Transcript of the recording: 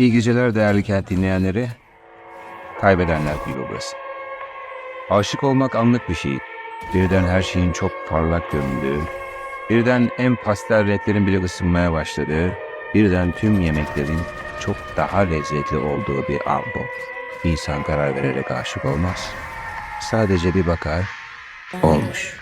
İyi geceler değerli kent dinleyenleri. Kaybedenler gibi burası. Aşık olmak anlık bir şey. Birden her şeyin çok parlak göründüğü, birden en pastel renklerin bile ısınmaya başladığı, birden tüm yemeklerin çok daha lezzetli olduğu bir an bu. İnsan karar vererek aşık olmaz. Sadece bir bakar, olmuş.